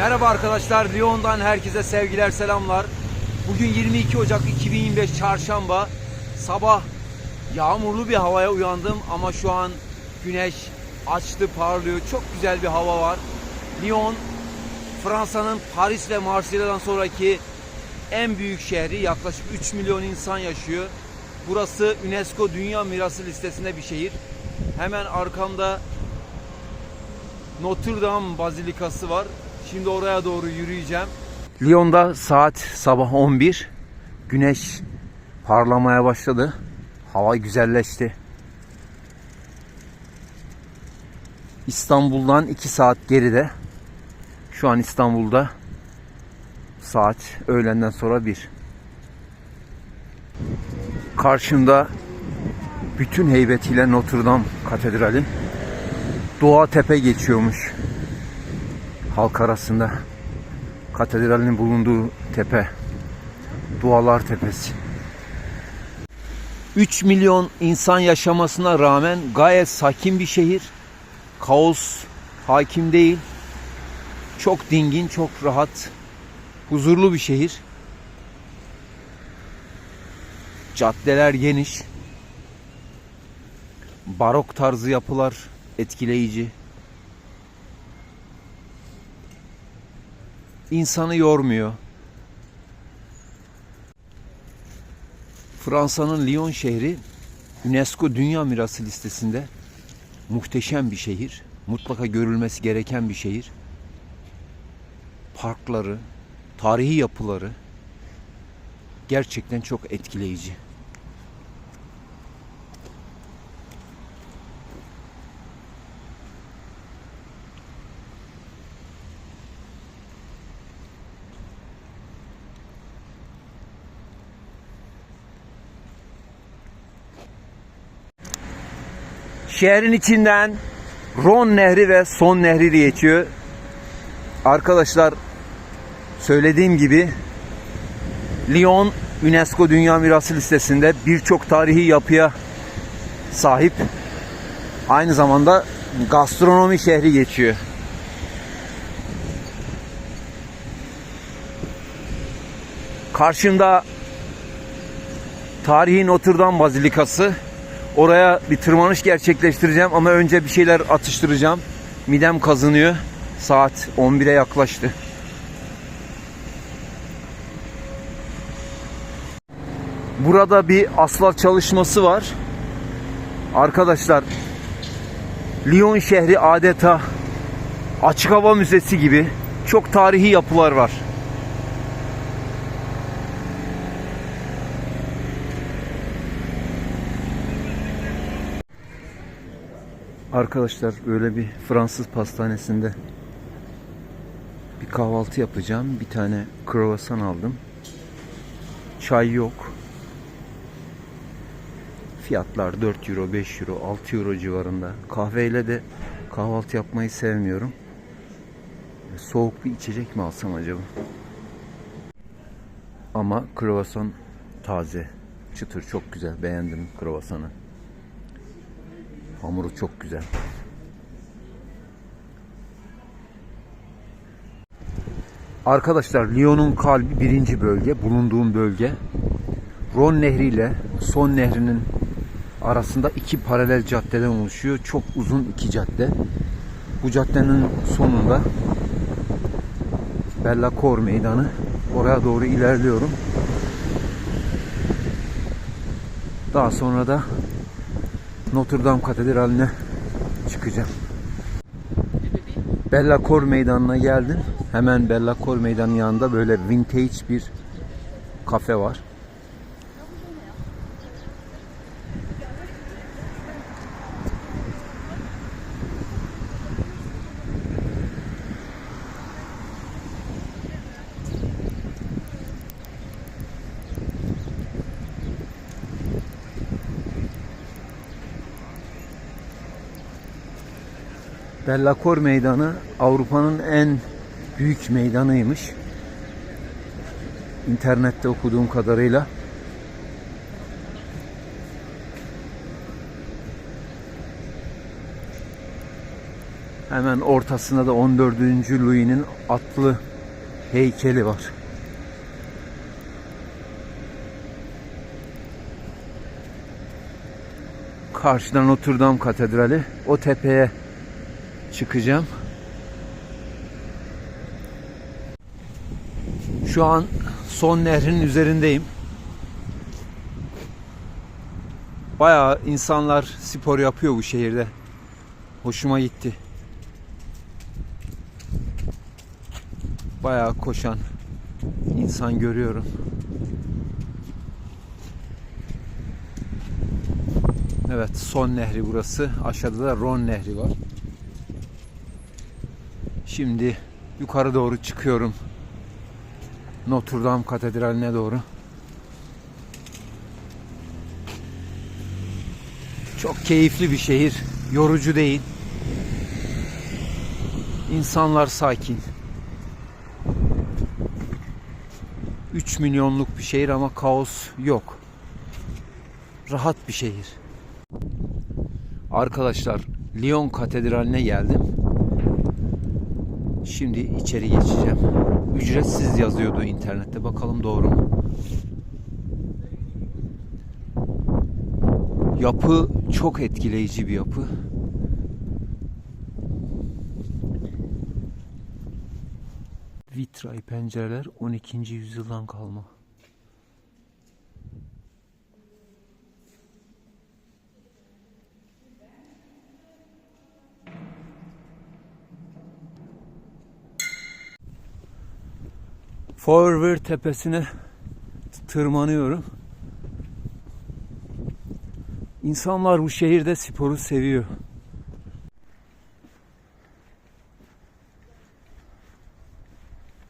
Merhaba arkadaşlar, Lyon'dan herkese sevgiler, selamlar. Bugün 22 Ocak 2025 Çarşamba. Sabah yağmurlu bir havaya uyandım ama şu an güneş açtı, parlıyor. Çok güzel bir hava var. Lyon, Fransa'nın Paris ve Marsilya'dan sonraki en büyük şehri. Yaklaşık 3 milyon insan yaşıyor. Burası UNESCO Dünya Mirası listesinde bir şehir. Hemen arkamda Notre Dame Bazilikası var. Şimdi oraya doğru yürüyeceğim. Lyon'da saat sabah 11. Güneş parlamaya başladı. Hava güzelleşti. İstanbul'dan 2 saat geride. Şu an İstanbul'da saat öğlenden sonra 1. Karşımda bütün heybetiyle Notre Dame Katedrali. Doğa Tepe geçiyormuş halk arasında. Katedralin bulunduğu tepe. Dualar Tepesi. 3 milyon insan yaşamasına rağmen gayet sakin bir şehir. Kaos hakim değil. Çok dingin, çok rahat, huzurlu bir şehir. Caddeler geniş. Barok tarzı yapılar etkileyici. İnsanı yormuyor. Fransa'nın Lyon şehri UNESCO Dünya Mirası listesinde muhteşem bir şehir. Mutlaka görülmesi gereken bir şehir. Parkları, tarihi yapıları gerçekten çok etkileyici. Şehrin içinden Ron Nehri ve Son Nehri geçiyor. Arkadaşlar söylediğim gibi Lyon UNESCO Dünya Mirası listesinde birçok tarihi yapıya sahip. Aynı zamanda gastronomi şehri geçiyor. Karşımda tarihi Notre Dame Bazilikası. Oraya bir tırmanış gerçekleştireceğim ama önce bir şeyler atıştıracağım. Midem kazınıyor. Saat 11'e yaklaştı. Burada bir asfalt çalışması var. Arkadaşlar Lyon şehri adeta açık hava müzesi gibi çok tarihi yapılar var. Arkadaşlar böyle bir Fransız pastanesinde bir kahvaltı yapacağım. Bir tane kruvasan aldım. Çay yok. Fiyatlar 4 euro, 5 euro, 6 euro civarında. Kahveyle de kahvaltı yapmayı sevmiyorum. Soğuk bir içecek mi alsam acaba? Ama kruvasan taze. Çıtır çok güzel. Beğendim kruvasanı. Hamuru çok güzel. Arkadaşlar Lyon'un kalbi birinci bölge, bulunduğum bölge. Ron Nehri ile Son Nehri'nin arasında iki paralel caddeden oluşuyor. Çok uzun iki cadde. Bu caddenin sonunda Bellacor meydanı. Oraya doğru ilerliyorum. Daha sonra da Notre Dame Katedrali'ne çıkacağım. Bellacor Meydanı'na geldim. Hemen Bellacor Meydanı yanında böyle vintage bir kafe var. Bellacor Meydanı Avrupa'nın en büyük meydanıymış. İnternette okuduğum kadarıyla. Hemen ortasında da 14. Louis'nin atlı heykeli var. Karşıdan Notre Dame Katedrali. O tepeye çıkacağım. Şu an son nehrin üzerindeyim. Bayağı insanlar spor yapıyor bu şehirde. Hoşuma gitti. Bayağı koşan insan görüyorum. Evet, Son Nehri burası. Aşağıda da Ron Nehri var. Şimdi yukarı doğru çıkıyorum. Notre Dame Katedrali'ne doğru. Çok keyifli bir şehir. Yorucu değil. İnsanlar sakin. 3 milyonluk bir şehir ama kaos yok. Rahat bir şehir. Arkadaşlar Lyon Katedrali'ne geldim. Şimdi içeri geçeceğim. Ücretsiz yazıyordu internette. Bakalım doğru mu? Yapı çok etkileyici bir yapı. Vitray pencereler 12. yüzyıldan kalma. Forward tepesine tırmanıyorum. İnsanlar bu şehirde sporu seviyor.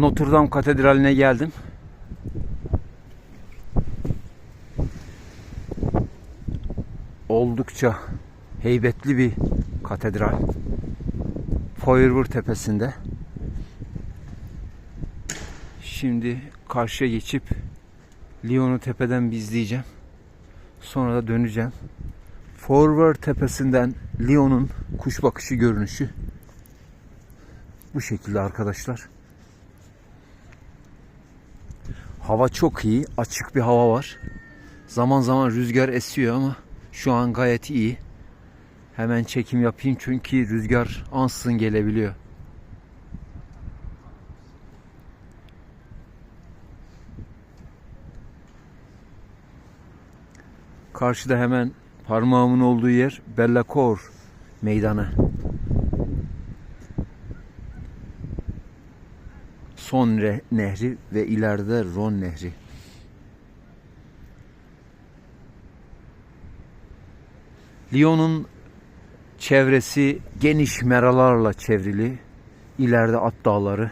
Notre Dame Katedrali'ne geldim. Oldukça heybetli bir katedral. Feuerwehr tepesinde. Şimdi karşıya geçip Lyon'u tepeden bir izleyeceğim. Sonra da döneceğim. Forward tepesinden Lyon'un kuş bakışı görünüşü bu şekilde arkadaşlar. Hava çok iyi. Açık bir hava var. Zaman zaman rüzgar esiyor ama şu an gayet iyi. Hemen çekim yapayım çünkü rüzgar ansızın gelebiliyor. Karşıda hemen parmağımın olduğu yer Bellacour meydanı. Son Nehri ve ileride Ron Nehri. Lyon'un çevresi geniş meralarla çevrili. İleride at dağları.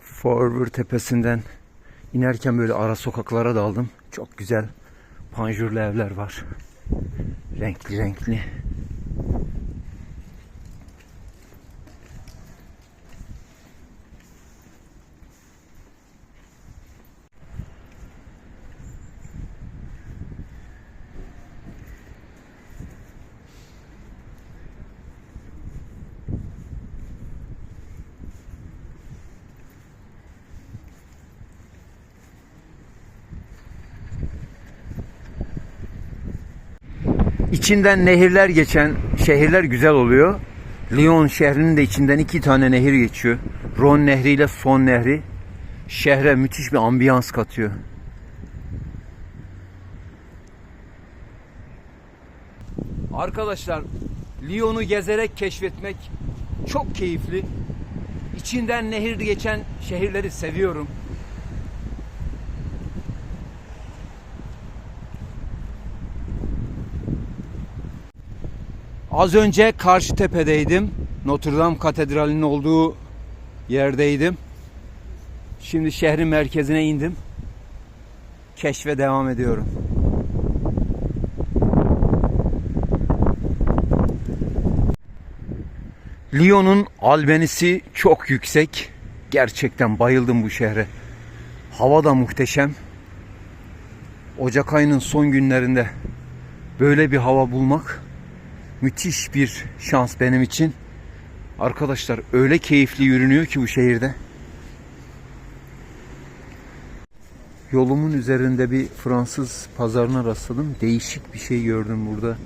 Forward tepesinden inerken böyle ara sokaklara daldım. Çok güzel panjurlu evler var. Renkli renkli. İçinden nehirler geçen şehirler güzel oluyor. Lyon şehrinin de içinden iki tane nehir geçiyor. Ron Nehri ile Son Nehri. Şehre müthiş bir ambiyans katıyor. Arkadaşlar Lyon'u gezerek keşfetmek çok keyifli. İçinden nehir geçen şehirleri seviyorum. Az önce karşı tepedeydim. Notre Dame Katedrali'nin olduğu yerdeydim. Şimdi şehrin merkezine indim. Keşfe devam ediyorum. Lyon'un albenisi çok yüksek. Gerçekten bayıldım bu şehre. Hava da muhteşem. Ocak ayının son günlerinde böyle bir hava bulmak Müthiş bir şans benim için. Arkadaşlar öyle keyifli yürünüyor ki bu şehirde. Yolumun üzerinde bir Fransız pazarına rastladım. Değişik bir şey gördüm burada.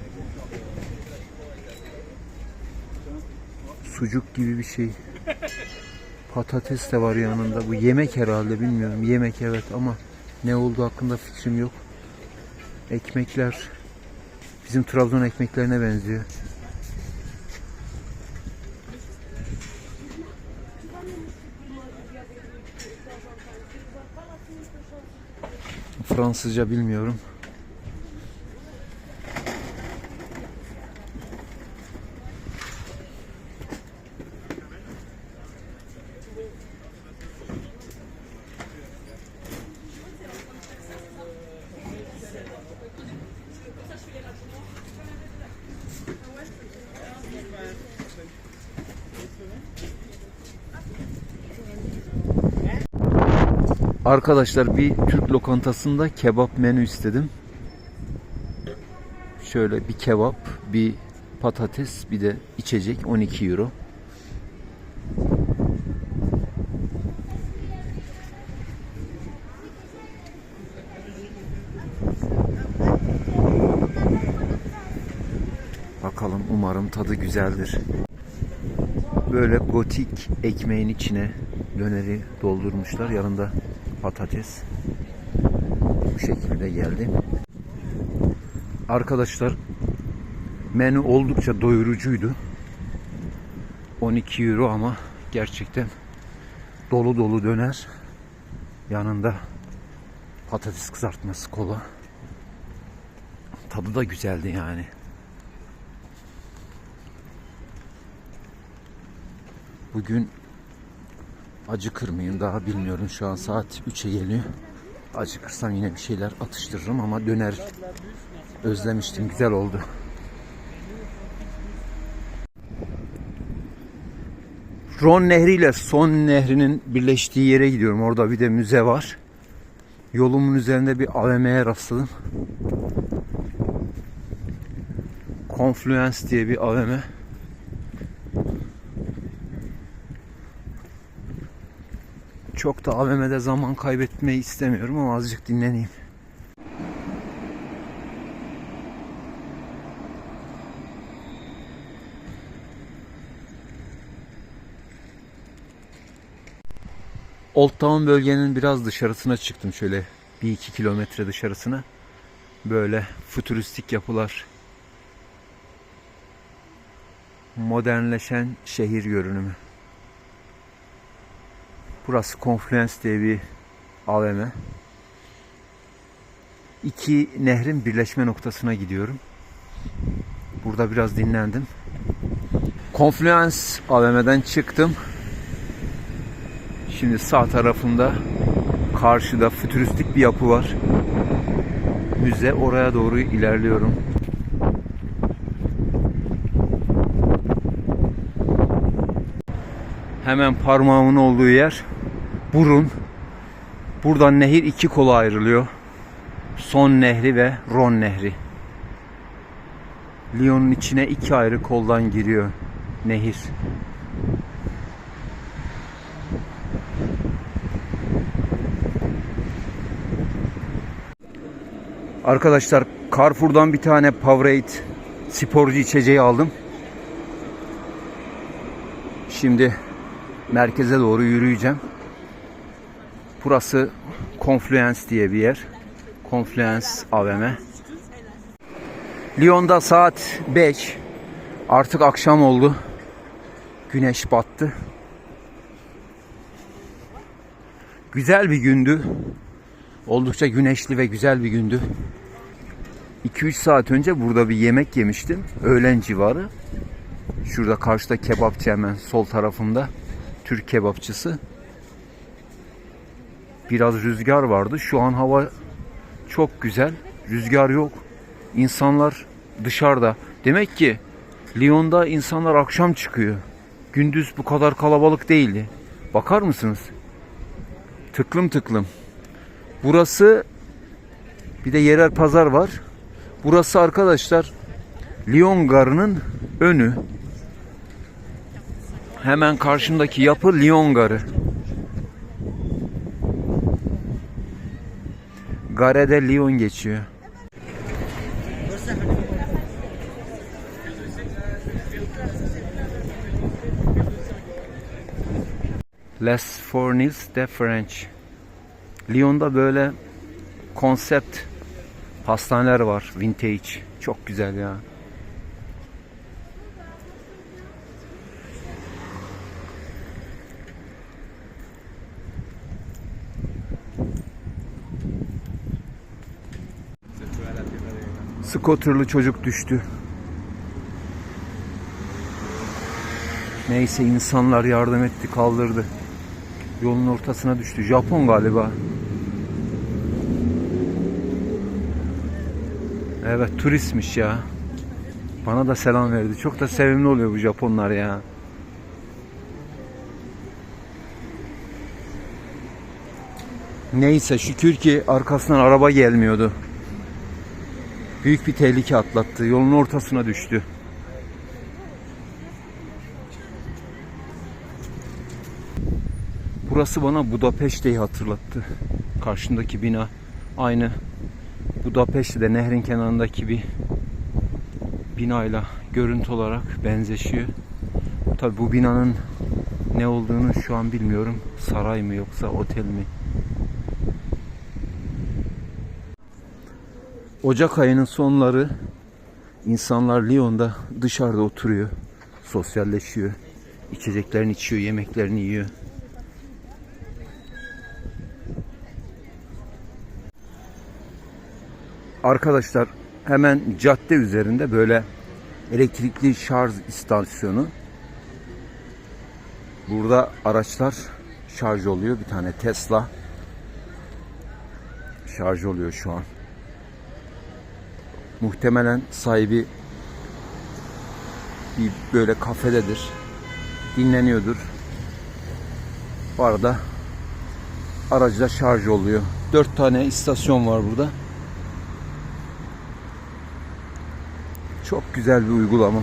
Sucuk gibi bir şey. Patates de var yanında. Bu yemek herhalde bilmiyorum. Yemek evet ama ne olduğu hakkında fikrim yok. Ekmekler bizim Trabzon ekmeklerine benziyor. Fransızca bilmiyorum. Arkadaşlar bir Türk lokantasında kebap menü istedim. Şöyle bir kebap, bir patates, bir de içecek 12 euro. Bakalım umarım tadı güzeldir. Böyle gotik ekmeğin içine döneri doldurmuşlar. Yanında patates. Bu şekilde geldi. Arkadaşlar menü oldukça doyurucuydu. 12 euro ama gerçekten dolu dolu döner. Yanında patates kızartması kola. Tadı da güzeldi yani. Bugün acıkır mıyım daha bilmiyorum. Şu an saat 3'e geliyor. Acıkırsam yine bir şeyler atıştırırım ama döner özlemiştim. Güzel oldu. Ron Nehri ile Son Nehri'nin birleştiği yere gidiyorum. Orada bir de müze var. Yolumun üzerinde bir AVM'ye rastladım. Confluence diye bir AVM. Çok da AVM'de zaman kaybetmeyi istemiyorum ama azıcık dinleneyim. Old Town bölgenin biraz dışarısına çıktım şöyle bir iki kilometre dışarısına. Böyle fütüristik yapılar. Modernleşen şehir görünümü. Burası Confluence diye bir AVM. İki nehrin birleşme noktasına gidiyorum. Burada biraz dinlendim. Confluence AVM'den çıktım. Şimdi sağ tarafında karşıda fütüristik bir yapı var. Müze oraya doğru ilerliyorum. Hemen parmağımın olduğu yer burun. Buradan nehir iki kola ayrılıyor. Son Nehri ve Ron Nehri. Lyon'un içine iki ayrı koldan giriyor nehir. Arkadaşlar Carrefour'dan bir tane Powerade sporcu içeceği aldım. Şimdi merkeze doğru yürüyeceğim. Burası Confluence diye bir yer. Confluence AVM. Lyon'da saat 5. Artık akşam oldu. Güneş battı. Güzel bir gündü. Oldukça güneşli ve güzel bir gündü. 2-3 saat önce burada bir yemek yemiştim. Öğlen civarı. Şurada karşıda kebapçı hemen sol tarafımda. Türk kebapçısı. Biraz rüzgar vardı. Şu an hava çok güzel. Rüzgar yok. İnsanlar dışarıda. Demek ki Lyon'da insanlar akşam çıkıyor. Gündüz bu kadar kalabalık değildi. Bakar mısınız? Tıklım tıklım. Burası bir de yerel pazar var. Burası arkadaşlar Lyon Garı'nın önü. Hemen karşımdaki yapı Lyon Garı. Gare'de Lyon geçiyor. Les Fournis de French. Lyon'da böyle konsept pastaneler var. Vintage. Çok güzel ya. Scooter'lı çocuk düştü. Neyse insanlar yardım etti kaldırdı. Yolun ortasına düştü. Japon galiba. Evet turistmiş ya. Bana da selam verdi. Çok da sevimli oluyor bu Japonlar ya. Neyse şükür ki arkasından araba gelmiyordu. Büyük bir tehlike atlattı. Yolun ortasına düştü. Burası bana Budapeşte'yi hatırlattı. Karşındaki bina aynı Budapeşte'de nehrin kenarındaki bir binayla görüntü olarak benzeşiyor. Tabi bu binanın ne olduğunu şu an bilmiyorum. Saray mı yoksa otel mi? Ocak ayının sonları insanlar Lyon'da dışarıda oturuyor. Sosyalleşiyor. içeceklerini içiyor, yemeklerini yiyor. Arkadaşlar hemen cadde üzerinde böyle elektrikli şarj istasyonu. Burada araçlar şarj oluyor. Bir tane Tesla şarj oluyor şu an. Muhtemelen sahibi bir böyle kafededir. Dinleniyordur. Bu arada aracda şarj oluyor. Dört tane istasyon var burada. Çok güzel bir uygulama.